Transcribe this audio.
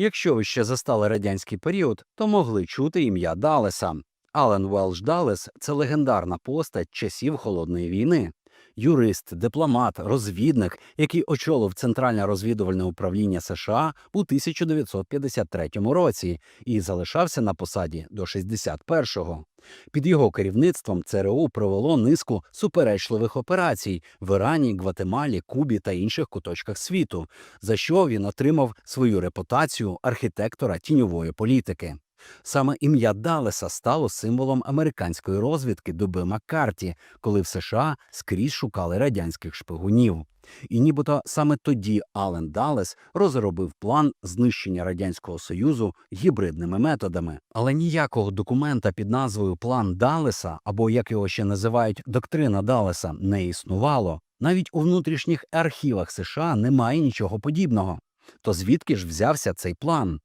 Якщо ви ще застали радянський період, то могли чути ім'я Далеса. Ален Велш Далес це легендарна постать часів холодної війни. Юрист, дипломат, розвідник, який очолив Центральне розвідувальне управління США у 1953 році і залишався на посаді до 61-го. Під його керівництвом ЦРУ провело низку суперечливих операцій в Ірані, Гватемалі, Кубі та інших куточках світу, за що він отримав свою репутацію архітектора тіньової політики. Саме ім'я Далеса стало символом американської розвідки доби Маккарті, коли в США скрізь шукали радянських шпигунів. І нібито саме тоді Ален Далес розробив план знищення радянського союзу гібридними методами. Але ніякого документа під назвою План Далеса, або як його ще називають доктрина Далеса, не існувало. Навіть у внутрішніх архівах США немає нічого подібного. То звідки ж взявся цей план?